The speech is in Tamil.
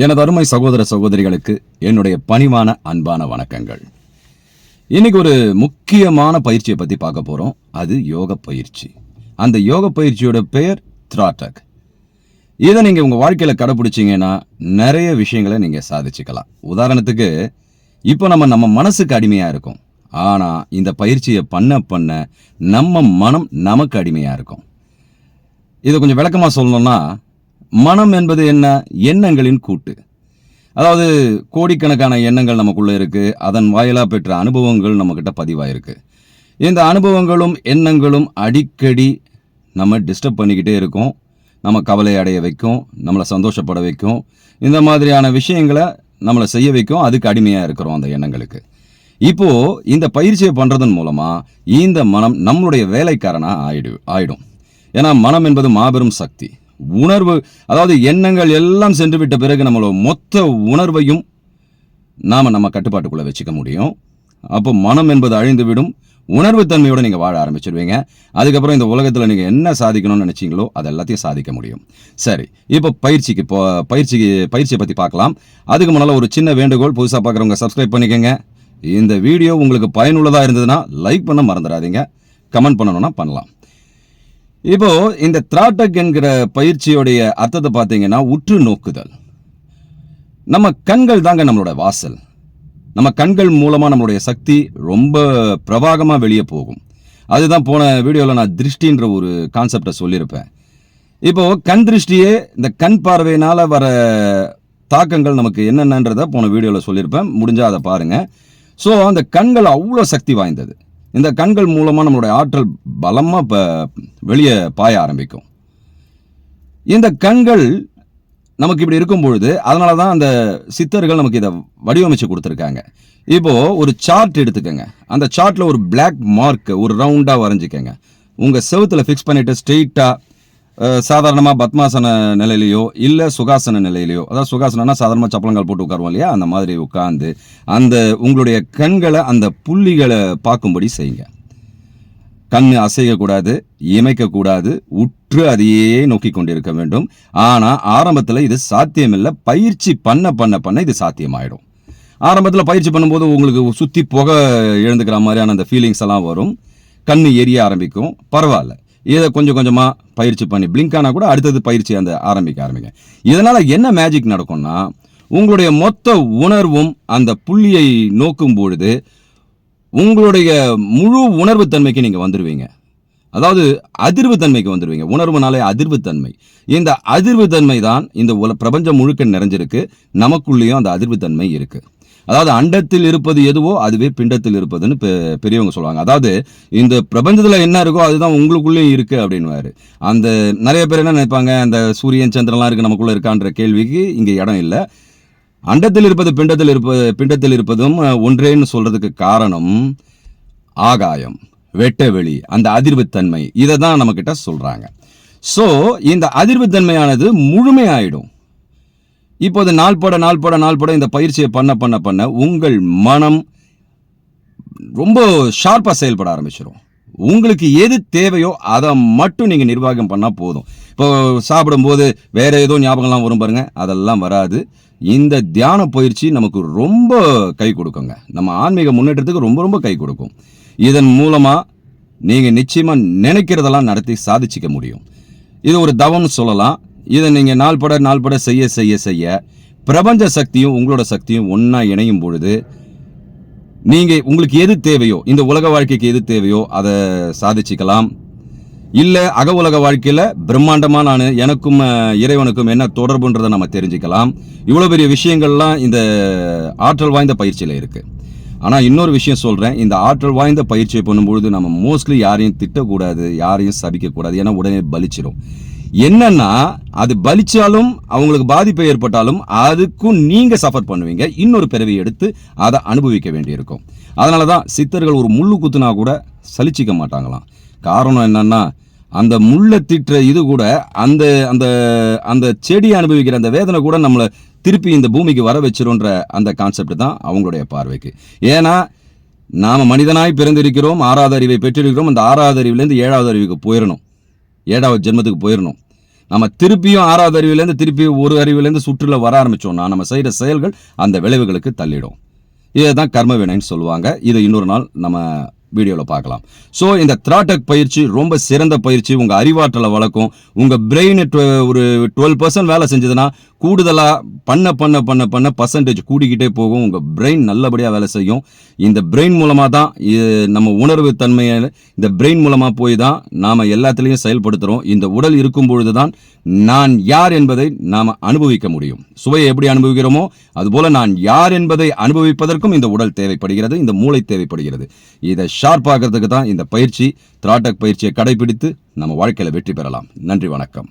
எனது அருமை சகோதர சகோதரிகளுக்கு என்னுடைய பணிவான அன்பான வணக்கங்கள். இன்னைக்கு ஒரு முக்கியமான பயிற்சியை பற்றி பார்க்க போகிறோம் அது யோக பயிற்சி. அந்த யோக பயிற்சியோட பெயர் த்ராட்டக். இதை நீங்கள் உங்கள் வாழ்க்கையில் கடைப்பிடிச்சிங்கன்னா நிறைய விஷயங்களை நீங்கள் சாதிச்சுக்கலாம். உதாரணத்துக்கு இப்போ நம்ம நம்ம மனசுக்கு அடிமையாக இருக்கும். ஆனால் இந்த பயிற்சியை பண்ண பண்ண நம்ம மனம் நமக்கு அடிமையாக இருக்கும். இதை கொஞ்சம் விளக்கமாக சொல்லணும்னா மனம் என்பது என்ன? எண்ணங்களின் கூட்டு. அதாவது கோடிக்கணக்கான எண்ணங்கள் நமக்குள்ளே இருக்குது அதன் வாயிலாக பெற்ற அனுபவங்கள் நம்மக்கிட்ட பதிவாயிருக்கு. இந்த அனுபவங்களும் எண்ணங்களும் அடிக்கடி நம்ம டிஸ்டர்ப் பண்ணிக்கிட்டே இருக்கோம். நம்ம கவலை அடைய வைக்கும். நம்மளை சந்தோஷப்பட வைக்கும். இந்த மாதிரியான விஷயங்களை நம்மளை செய்ய வைக்கும். அதுக்கு அடிமையாக இருக்கிறோம் அந்த எண்ணங்களுக்கு. இப்போது இந்த பயிற்சியை பண்ணுறதன் மூலமாக இந்த மனம் நம்மளுடைய வேலைக்காரனாக ஆயிடு ஆயிடும். ஏன்னா மனம் என்பது மாபெரும் சக்தி. உணர்வு அதாவது எண்ணங்கள் எல்லாம் சென்று விட்ட பிறகு நம்மளோட மொத்த உணர்வையும் நாம நம்ம கட்டுப்பாட்டுக்குள்ளே வச்சுக்க முடியும். அப்போ மனம் என்பது அழிந்து விடும் உணர்வு தன்மையோடு நீங்கள் வாழ ஆரம்பிச்சிருவீங்க. அதுக்கப்புறம் இந்த உலகத்தில் நீங்கள் என்ன சாதிக்கணும்னு நினச்சிங்களோ அது எல்லாத்தையும் சாதிக்க முடியும். சரி இப்போ பயிற்சிக்கு போ பயிற்சிக்கு பயிற்சியை பற்றி பார்க்கலாம். அதுக்கு முன்னால் ஒரு சின்ன வேண்டுகோள் புதுசாக பார்க்குறவங்க சப்ஸ்கிரைப் பண்ணிக்கோங்க. இந்த வீடியோ உங்களுக்கு பயனுள்ளதாக இருந்ததுன்னா லைக் பண்ண மறந்துடாதீங்க. கமெண்ட் பண்ணணும்னா பண்ணலாம். இப்போ இந்த த்ராட்டக் என்கிற பயிற்சியோடைய அர்த்தத்தை பார்த்தீங்கன்னா உற்று நோக்குதல். நம்ம கண்கள் தாங்க நம்மளோட வாசல். நம்ம கண்கள் மூலமாக நம்மளுடைய சக்தி ரொம்ப பிரபாகமாக வெளியே போகும். அதுதான் போன வீடியோவில் நான் திருஷ்டின்ற ஒரு கான்செப்டை சொல்லியிருப்பேன். இப்போது கண் திருஷ்டியே இந்த கண் பார்வையினால் வர தாக்கங்கள் நமக்கு என்னென்னன்றதை போன வீடியோவில் சொல்லியிருப்பேன். முடிஞ்சால் அதை பாருங்கள் ஸோ அந்த கண்கள் அவ்வளோ சக்தி வாய்ந்தது. இந்த கண்கள் மூலமாக நம்மளுடைய ஆற்றல் பலமாக இப்போ வெளியே பாய ஆரம்பிக்கும். இந்த கண்கள் நமக்கு இப்படி இருக்கும் பொழுது அதனால தான் அந்த சித்தர்கள் நமக்கு இதை வடிவமைச்சு கொடுத்துருக்காங்க. இப்போது ஒரு சார்ட் எடுத்துக்கோங்க. அந்த சார்ட்டில் ஒரு பிளாக் மார்க் ஒரு ரவுண்டாக வரைஞ்சிக்கங்க. உங்கள் செவத்தில் ஃபிக்ஸ் பண்ணிவிட்டு ஸ்ட்ரெயிட்டாக சாதாரணமாக பத்மாசன நிலையிலையோ இல்லை சுகாசன நிலையிலையோ அதாவது சுகாசனம்னா சாதாரணமாக சப்பளங்கள் போட்டு உட்காருவோம் இல்லையா? அந்த மாதிரி உட்காந்து அந்த உங்களுடைய கண்களை அந்த புள்ளிகளை பார்க்கும்படி செய்யுங்க. கண் அசையக்கூடாது இமைக்கக்கூடாது உற்று அதையே நோக்கி கொண்டிருக்க வேண்டும். ஆனால் ஆரம்பத்தில் இது சாத்தியமில்லை. பயிற்சி பண்ண பண்ண பண்ண இது சாத்தியமாயிடும். ஆரம்பத்தில் பயிற்சி பண்ணும்போது உங்களுக்கு சுற்றி புகை எழுந்துக்கிற மாதிரியான அந்த ஃபீலிங்ஸ் எல்லாம் வரும். கண் எரிய ஆரம்பிக்கும். பரவாயில்ல. இதை கொஞ்சம் கொஞ்சமாக பயிற்சி பண்ணி பிளிங்க் ஆனால் கூட அடுத்தது பயிற்சி அந்த ஆரம்பிக்க ஆரம்பிங்க. இதனால் என்ன மேஜிக் நடக்கும்னா உங்களுடைய மொத்த உணர்வும் அந்த புள்ளியை நோக்கும் பொழுது உங்களுடைய முழு உணர்வு தன்மைக்கு நீங்கள் வந்துடுவீங்க அதாவது அதிர்வு தன்மைக்கு வந்துடுவீங்க உணர்வுனாலே அதிர்வு தன்மை. இந்த அதிர்வு தன்மை தான் இந்த உல பிரபஞ்சம் முழுக்க நிறைஞ்சிருக்கு. நமக்குள்ளேயும் அந்த அதிர்வு தன்மை இருக்குது அதாவது அண்டத்தில் இருப்பது எதுவோ அதுவே பிண்டத்தில் இருப்பதுன்னு பெ- பெரியவங்க சொல்லுவாங்க. அதாவது இந்த பிரபஞ்சத்தில் என்ன இருக்கோ அதுதான் உங்களுக்குள்ளேயும் இருக்கு அப்படின்வாரு அந்த நிறைய பேர் என்ன நினைப்பாங்க அந்த சூரியன் சந்திரன்லாம் இருக்கு நமக்குள்ள இருக்கான்ற கேள்விக்கு இங்கே இடம் இல்லை. அண்டத்தில் இருப்பது பிண்டத்தில் இருப்பது பிண்டத்தில் இருப்பதும் ஒன்றேன்னு சொல்றதுக்கு காரணம் ஆகாயம் வெட்டவெளி அந்த அதிர்வுத்தன்மை. இதை தான் நம்மக்கிட்ட சொல்கிறாங்க ஸோ இந்த அதிர்வுத்தன்மையானது முழுமையாயிடும். இப்போது நாள்பட நாள்பட நாள்பட இந்த பயிற்சியை பண்ண பண்ண பண்ண உங்கள் மனம் ரொம்ப ஷார்ப்பாக செயல்பட ஆரம்பிச்சிடும் உங்களுக்கு எது தேவையோ அதை மட்டும் நீங்கள் நிர்வாகம் பண்ணால் போதும். இப்போ சாப்பிடும்போது வேறு ஏதோ ஞாபகம்லாம் வரும் பாருங்கள் அதெல்லாம் வராது. இந்த தியான பயிற்சி நமக்கு ரொம்ப கை கொடுக்குங்க. நம்ம ஆன்மீக முன்னேற்றத்துக்கு ரொம்ப ரொம்ப கை கொடுக்கும். இதன் மூலமாக நீங்கள் நிச்சயமாக நினைக்கிறதெல்லாம் நடத்தி சாதிச்சிக்க முடியும். இது ஒரு தவம்னு சொல்லலாம். இதை நீங்கள் நாள்பட நாள்பட செய்ய செய்ய செய்ய பிரபஞ்ச சக்தியும் உங்களோட சக்தியும் ஒன்றா இணையும் பொழுது நீங்கள் உங்களுக்கு எது தேவையோ இந்த உலக வாழ்க்கைக்கு எது தேவையோ அதை சாதிச்சுக்கலாம். இல்லை அக உலக வாழ்க்கையில் பிரம்மாண்டமாக நான் எனக்கும் இறைவனுக்கும் என்ன தொடர்புன்றதை நம்ம தெரிஞ்சுக்கலாம். இவ்வளோ பெரிய விஷயங்கள்லாம் இந்த ஆற்றல் வாய்ந்த பயிற்சியில் இருக்குது ஆனால் இன்னொரு விஷயம் சொல்கிறேன் இந்த ஆற்றல் வாய்ந்த பயிற்சியை பண்ணும்பொழுது நம்ம மோஸ்ட்லி யாரையும் திட்டக்கூடாது யாரையும் சபிக்கக்கூடாது. ஏன்னா உடனே பலிச்சிடும் என்னன்னா அது பலிச்சாலும் அவங்களுக்கு பாதிப்பு ஏற்பட்டாலும் அதுக்கும் நீங்க சஃபர் பண்ணுவீங்க. இன்னொரு பிறவி எடுத்து அதை அனுபவிக்க வேண்டியிருக்கும். அதனால தான் சித்தர்கள் ஒரு முள்ளு குத்துனா கூட சலிச்சிக்க மாட்டாங்களாம். காரணம் என்னன்னா அந்த முள்ளை திட்டுற இது கூட அந்த அந்த அந்த செடியை அனுபவிக்கிற அந்த வேதனை கூட நம்மளை திருப்பி இந்த பூமிக்கு வர வச்சிருன்ற அந்த கான்செப்ட் தான் அவங்களுடைய பார்வைக்கு. ஏன்னா நாம் மனிதனாய் பிறந்திருக்கிறோம் ஆறாவது அறிவை பெற்றிருக்கிறோம் அந்த ஆறாவது அறிவிலேருந்து ஏழாவது அறிவுக்கு போயிடணும் ஏழாவது ஜென்மத்துக்கு போயிடணும் நம்ம திருப்பியும் ஆறாவது அறிவிலேருந்து திருப்பி ஒரு அறிவிலேருந்து சுற்றுல வர ஆரம்பிச்சோம்னா நம்ம செய்கிற செயல்கள் அந்த விளைவுகளுக்கு தள்ளிடும். இதை தான் கர்மவினைன்னு சொல்லுவாங்க. இதை இன்னொரு நாள் நம்ம வீடியோவில் பார்க்கலாம். ஸோ இந்த த்ராட்டக் பயிற்சி ரொம்ப சிறந்த பயிற்சி. உங்கள் அறிவாற்றலை வளர்க்கும். உங்கள் பிரெயின் ஒரு டுவெல் பர்சன்ட் வேலை செஞ்சதுன்னா கூடுதலாக பண்ண பண்ண பண்ண பண்ண பர்சன்டேஜ் கூடிக்கிட்டே போகும். உங்கள் பிரெயின் நல்லபடியாக வேலை செய்யும். இந்த பிரெயின் மூலமாக தான் நம்ம உணர்வு தன்மையை இந்த பிரெயின் மூலமாக போய் தான் நாம் எல்லாத்துலேயும் செயல்படுத்துகிறோம் இந்த உடல் இருக்கும் பொழுது தான் நான் யார் என்பதை நாம் அனுபவிக்க முடியும். சுவையை எப்படி அனுபவிக்கிறோமோ அதுபோல் நான் யார் என்பதை அனுபவிப்பதற்கும் இந்த உடல் தேவைப்படுகிறது இந்த மூளை தேவைப்படுகிறது. இதை ஷார்ப் ஆகிறதுக்கு தான் இந்த பயிற்சி த்ராட்டக் பயிற்சியை கடைபிடித்து நம்ம வாழ்க்கையில் வெற்றி பெறலாம். நன்றி வணக்கம்.